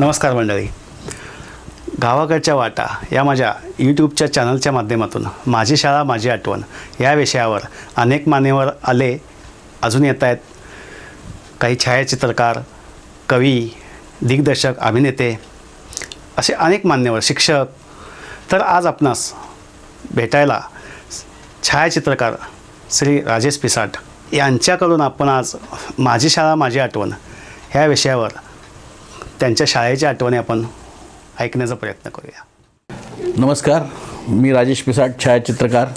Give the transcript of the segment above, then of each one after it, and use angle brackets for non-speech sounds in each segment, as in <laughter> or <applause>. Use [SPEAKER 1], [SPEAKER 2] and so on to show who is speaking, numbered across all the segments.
[SPEAKER 1] नमस्कार मंडळी. गावाकडच्या वाटा या माझ्या यूट्यूबच्या चॅनलच्या माध्यमातून माझी शाळा माझी आठवण या विषयावर अनेक मान्यवर आले अजून येत आहेत. काही छायाचित्रकार कवी दिग्दर्शक अभिनेते असे अनेक मान्यवर शिक्षक. तर आज आपणास भेटायला छायाचित्रकार श्री राजेश पिसाट यांच्याकडून आपण आज माझी शाळा माझी आठवण ह्या विषयावर त्यांच्या शाळेच्या आठवणी आपण ऐकण्याचा प्रयत्न करूया.
[SPEAKER 2] नमस्कार मी राजेश पिसाट छायाचित्रकार.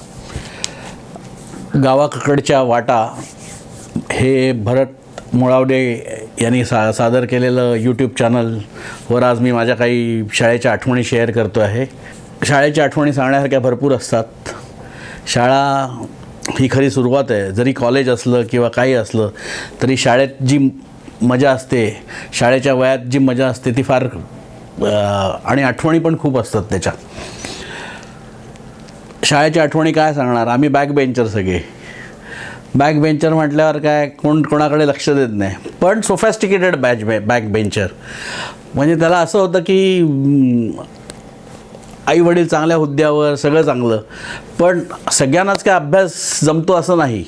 [SPEAKER 2] गावाकडच्या वाटा हे भरत मुळावडे यांनी सा सादर केलेलं यूट्यूब चॅनलवर आज मी माझ्या काही शाळेच्या आठवणी शेअर करतो आहे. शाळेच्या आठवणी सांगण्यासारख्या भरपूर असतात. शाळा ही खरी सुरुवात आहे. जरी कॉलेज असलं किंवा काही असलं तरी शाळेत जी मजा असते. शाळेच्या वयात जी मजा असते ती फार आणि आठवणी पण खूप असतात त्याच्या शाळेच्या आठवणी काय सांगणार? आम्ही बॅक बेंचर सगळे. बॅक बेंचर म्हटल्यावर काय कोण कोणाकडे लक्ष देत नाही. पण सोफॅस्टिकेटेड बॅच बे बॅक बेंचर म्हणजे त्याला असं होतं की आई वडील चांगल्या हुद्द्यावर सगळं चांगलं. पण सगळ्यांनाच काय अभ्यास जमतो असं नाही.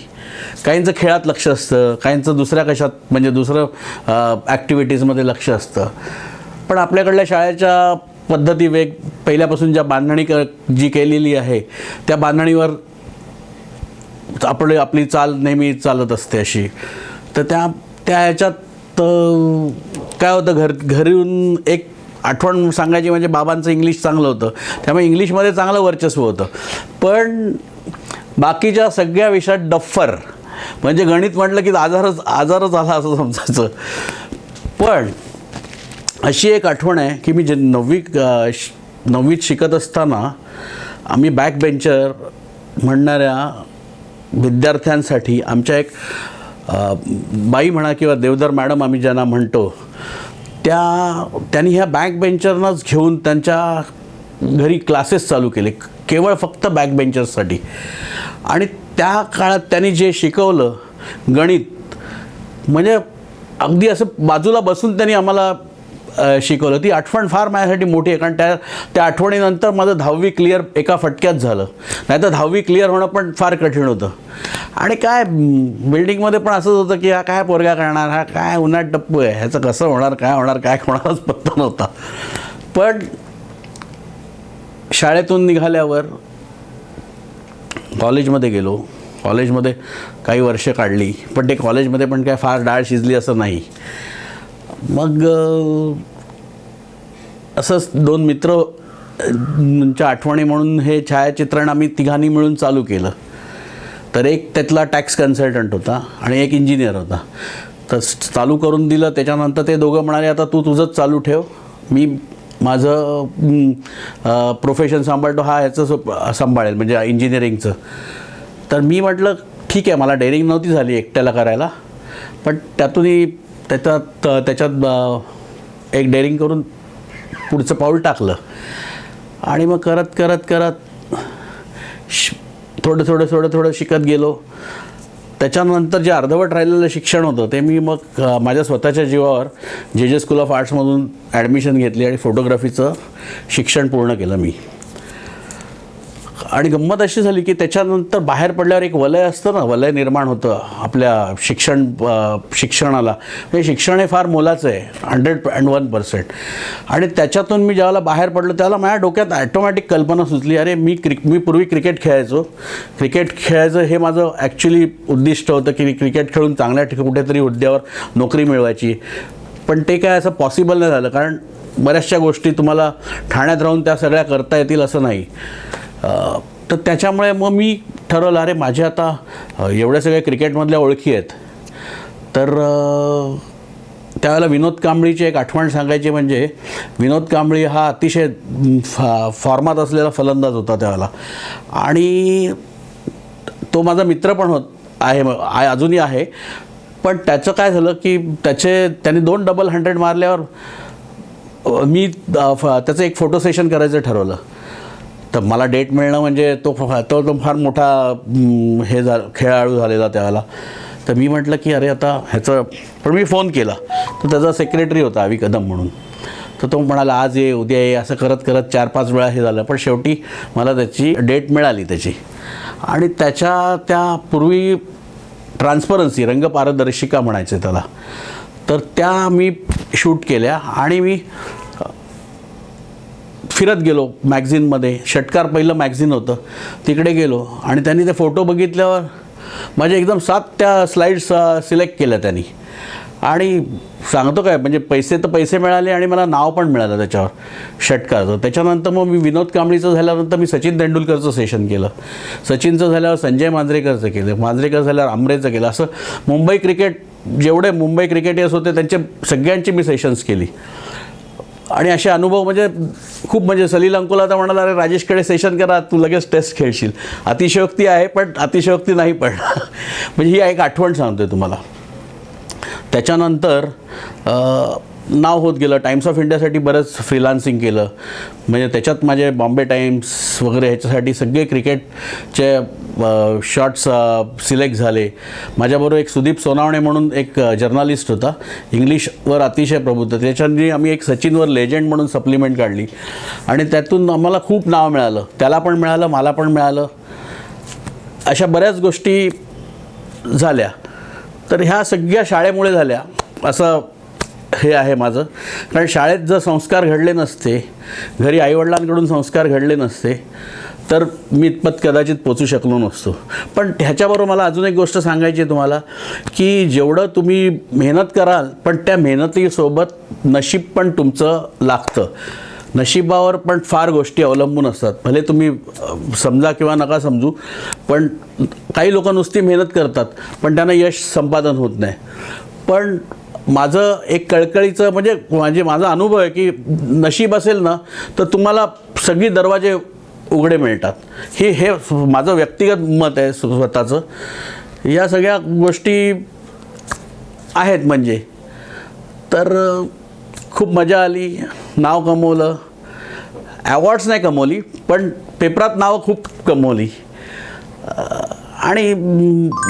[SPEAKER 2] काहींचं खेळात लक्ष असतं काहींचं दुसऱ्या कशात म्हणजे दुसरं ॲक्टिव्हिटीजमध्ये लक्ष असतं. पण आपल्याकडल्या शाळेच्या पद्धती वेग पहिल्यापासून ज्या बांधणी क जी केलेली आहे त्या बांधणीवर आपण आपली चाल नेहमी चालत असते अशी. तर त्या त्या ह्याच्यात काय होतं घर घरून एक आठवण सांगायची म्हणजे बाबांचं इंग्लिश चांगलं होतं. त्यामुळे इंग्लिशमध्ये चांगलं वर्चस्व होतं. पण बाकीच्या सगळ्या विषयात डफ्फर म्हणजे गणित म्हटलं की आजारच आजारच आला असं समजायचं. पण अशी एक आठवण आहे की मी जे नववी श- नववीत शिकत असताना आम्ही बॅक बेंचर म्हणणाऱ्या विद्यार्थ्यांसाठी आमच्या एक बाई म्हणा किंवा देवदर मॅडम आम्ही ज्यांना म्हणतो त्या त्यांनी ह्या बॅक बेंचरनाच घेऊन त्यांच्या घरी क्लासेस चालू केले. केवळ फक्त बॅक बेंचर्ससाठी आणि त्या काळात त्यांनी जे शिकवलं गणित म्हणजे अगदी असं बाजूला बसून त्यांनी आम्हाला शिकवलं. ती आठवण फार माझ्यासाठी मोठी आहे कारण त्या त्या आठवणीनंतर माझं दहावी क्लिअर एका फटक्यात झालं. नाही तर दहावी क्लिअर होणं पण फार कठीण होतं. आणि काय बिल्डिंगमध्ये पण असंच होतं की हा काय पोरगा करणार हा काय उन्हात टप्पू आहे ह्याचं कसं होणार काय होणार काय होणारच पत्ता नव्हता. पण शाळेतून निघाल्यावर कॉलेजमध्ये गेलो. कॉलेजमध्ये काही वर्ष काढली. पण ते कॉलेजमध्ये पण काय फार डाळ शिजली असं नाही. मग असंच दोन मित्र च्या आठवणी म्हणून हे छायाचित्रण आम्ही तिघांनी मिळून चालू केलं. तर एक त्यातला टॅक्स कन्सल्टंट होता आणि एक इंजिनियर होता. तर चालू करून दिलं त्याच्यानंतर ते दोघं म्हणाले आता तू तुझंच चालू ठेव. मी माझं प्रोफेशन सांभाळतो हा ह्याचं सो- सांभाळेल म्हणजे इंजिनिअरिंगचं तर मी म्हटलं ठीक आहे मला डेअरिंग नव्हती झाली एकट्याला करायला पण त्यातूनही त्याच्यात त्याच्यात एक डेअरिंग करून पुढचं पाऊल टाकलं. आणि मग करत करत करत श- थोडं थोडं थोडं थोडं शिकत गेलो. त्याच्यानंतर जे अर्धवट राहिलेलं शिक्षण होतं ते मी मग माझ्या स्वतःच्या जीवावर जे जे स्कूल ऑफ आर्ट्समधून ॲडमिशन घेतली आणि फोटोग्राफीचं शिक्षण पूर्ण केलं मी. आणि गंमत अशी झाली की त्याच्यानंतर बाहेर पडल्यावर एक वलय असतं ना वलय निर्माण होतं आपल्या शिक्षण शिक्षणाला. म्हणजे शिक्षण हे फार मोलाचं आहे हंड्रेड अँड वन पर्सेंट आणि त्याच्यातून मी ज्यावेळेला बाहेर पडलो त्यावेळेला माझ्या डोक्यात ॲटोमॅटिक कल्पना सुचली अरे मी क्रिक मी पूर्वी क्रिकेट खेळायचो. क्रिकेट खेळायचं हे माझं ॲक्च्युली उद्दिष्ट होतं की क्रिकेट खेळून चांगल्या कुठेतरी हुद्द्यावर नोकरी मिळवायची. पण ते काय असं पॉसिबल नाही झालं कारण बऱ्याचशा गोष्टी तुम्हाला ठाण्यात राहून त्या सगळ्या करता येतील असं नाही. तर त्याच्यामुळे मग मी ठरवलं अरे माझे आता एवढ्या सगळ्या क्रिकेटमधल्या ओळखी आहेत. तर त्यावेळेला विनोद कांबळीची एक आठवण सांगायची म्हणजे विनोद कांबळी हा अतिशय फा फॉर्मात असलेला फलंदाज होता त्यावेळेला. आणि तो माझा मित्र पण होत आहे आहे अजूनही आहे. पण त्याचं काय झालं की त्याचे त्याने दोन डबल हंड्रेड मारल्यावर मी फ- त्याचं एक फोटो सेशन करायचं ठरवलं. तर मला डेट मिळणं म्हणजे तो फ- तो तो फार मोठा हे झा खेळाडू झालेला त्यावेळेला तर मी म्हटलं की अरे आता ह्याचं पण मी फोन केला. तर त्याचा सेक्रेटरी होता अवी कदम म्हणून. तर तो म्हणाला आज ये उद्या ये असं करत करत चार पाच वेळा हे झालं. पण शेवटी मला त्याची डेट मिळाली त्याची. आणि त्याच्या त्या पूर्वी ट्रान्सपरन्सी रंगपारदर्शिका म्हणायचे त्याला. तर त्या मी शूट केल्या आणि मी फिरत गेलो मॅगझिनमध्ये षटकार पहिलं मॅगझिन होतं. तिकडे गेलो आणि त्यांनी ते फोटो बघितल्यावर माझे एकदम सात त्या स्लाईड्स सिलेक्ट केल्या त्यांनी. आणि सांगतो काय म्हणजे पैसे तर पैसे मिळाले आणि मला नाव पण मिळालं त्याच्यावर षटकारचं. त्याच्यानंतर मग मी विनोद कांबळीचं झाल्यानंतर मी सचिन तेंडुलकरचं सेशन केलं. सचिनचं झाल्यावर संजय मांजरेकरचं केलं. मांजरेकर झाल्यावर आमरेचं केलं. असं मुंबई क्रिकेट जेवढे मुंबई क्रिकेटर्स होते त्यांचे सगळ्यांची मी सेशन्स केली. आणि असे अनुभव म्हणजे खूप म्हणजे सलील अंकुला तर म्हणाला अरे राजेशकडे सेशन करा तू लगेच टेस्ट खेळशील. अतिशयोक्ती आहे पण अतिशयोक्ती नाही पण. <laughs> म्हणजे ही एक आठवण सांगतोय तुम्हाला. त्याच्यानंतर नाव होत गेलं. टाइम्स ऑफ इंडियासाठी बरंच फ्रीलान्सिंग केलं. म्हणजे त्याच्यात माझे बॉम्बे टाइम्स वगैरे ह्याच्यासाठी सगळे क्रिकेटचे शॉट्स सिलेक्ट झाले. माझ्याबरोबर एक सुदीप सोनावणे म्हणून एक जर्नलिस्ट होता. इंग्लिशवर अतिशय प्रभुत्व त्याच्यानी आम्ही एक सचिनवर लेजंड म्हणून सप्लिमेंट काढली. आणि त्यातून आम्हाला खूप नाव मिळालं. त्याला पण मिळालं मला पण मिळालं. अशा बऱ्याच गोष्टी झाल्या. तर ह्या सगळ्या शाळेमुळे झाल्या. असं हे आहे माझं. कारण शाळेत जर संस्कार घडले नसते घरी आईवडिलांकडून संस्कार घडले नसते तर मी इतपत कदाचित पोचू शकलो नसतो. पण ह्याच्याबरोबर मला अजून एक गोष्ट सांगायची आहे तुम्हाला की जेवढं तुम्ही मेहनत कराल पण त्या मेहनतीसोबत नशीब पण तुमचं लागतं. नशिबावर पण फार गोष्टी अवलंबून असतात. भले तुम्ही समजा किंवा नका समजू पण काही लोक नुसती मेहनत करतात पण त्यांना यश संपादन होत नाही. पण माझं एक कळकळीचं म्हणजे म्हणजे माझा अनुभव आहे की नशीब असेल ना तर तुम्हाला सगळी दरवाजे उघडे मिळतात. हे हे माझं व्यक्तिगत मत आहे स्वतःचं. या सगळ्या गोष्टी आहेत म्हणजे. तर खूप मजा आली नाव कमवलं. ॲवॉर्ड्स नाही कमवली पण पेपरात नावं खूप कमवली. आणि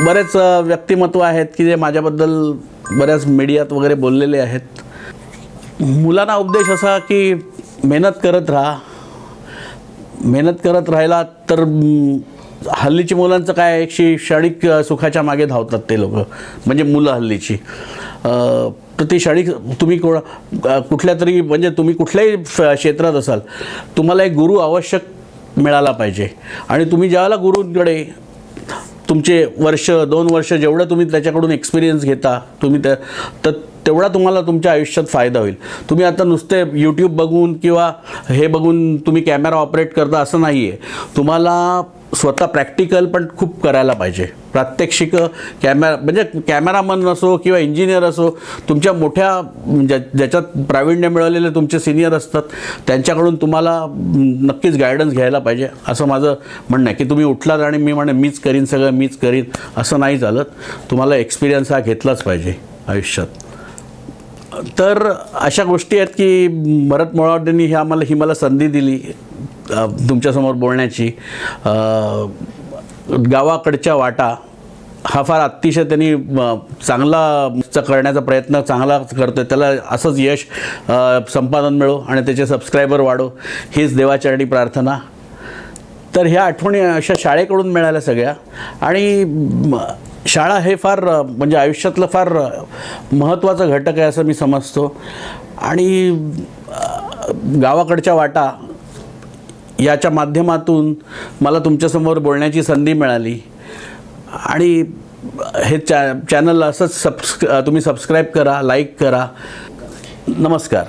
[SPEAKER 2] बरेच व्यक्तिमत्व आहेत की जे माझ्याबद्दल बऱ्याच मीडियात वगैरे बोललेले आहेत. मुलांना उपदेश असा की मेहनत करत राहा. मेहनत करत राहिला तर हल्लीची मुलांचं काय आहे, एक क्षणिक सुखाच्या मागे धावतात ते लोक म्हणजे मुलं हल्लीची. तर ती क्षणिक तुम्ही कोण कुठल्या तरी म्हणजे तुम्ही कुठल्याही क्षेत्रात असाल तुम्हाला एक गुरु आवश्यक मिळाला पाहिजे. आणि तुम्ही ज्यावेळेला गुरुंकडे तुमचे वर्ष दोन वर्ष जेवढं तुम्ही त्याच्याकडून एक्सपिरियन्स घेता तुम्ही त्या तर तेवढा तुम्हाला तुमच्या आयुष्यात फायदा होईल. तुम्ही आता नुसते यूट्यूब बघून किंवा हे बघून तुम्ही कॅमेरा ऑपरेट करता असं नाही आहे तुम्हाला स्वतः प्रॅक्टिकल पण खूप करायला पाहिजे. प्रात्यक्षिक कॅमेरा म्हणजे कॅमेरामन असो किंवा इंजिनियर असो तुमच्या मोठ्या ज्या ज्याच्यात प्रावीण्य मिळवलेले तुमचे सिनियर असतात त्यांच्याकडून तुम्हाला नक्कीच गायडन्स घ्यायला पाहिजे. असं माझं म्हणणं आहे की तुम्ही उठलात आणि मी म्हणे मीच करीन सगळं मीच करीन. असं नाही चालत. तुम्हाला एक्सपिरियन्स हा घेतलाच पाहिजे आयुष्यात. तर अशा गोष्टी आहेत की भरत मोळावडेंनी ही आम्हाला ही मला संधी दिली. तुमच्यासमोर बोलण्याची गावाकडच्या वाटा हा फार अतिशय त्यांनी चांगला करण्याचा प्रयत्न चांगला करतो त्याला असंच यश संपादन मिळो आणि त्याचे सबस्क्रायबर वाढो. हीच देवाचरणी प्रार्थना. तर ह्या आठवणी अशा शाळेकडून मिळाल्या सगळ्या. आणि शाळा हे फार म्हणजे आयुष्यातलं फार महत्त्वाचं घटक आहे असं मी समजतो. आणि गावाकडच्या वाटा याच्या माध्यमातून मला तुमच्यासमोर बोलण्याची संधी मिळाली. आणि हे चॅ चॅनल असंच सबस्क तुम्ही सबस्क्राईब करा लाईक करा. नमस्कार.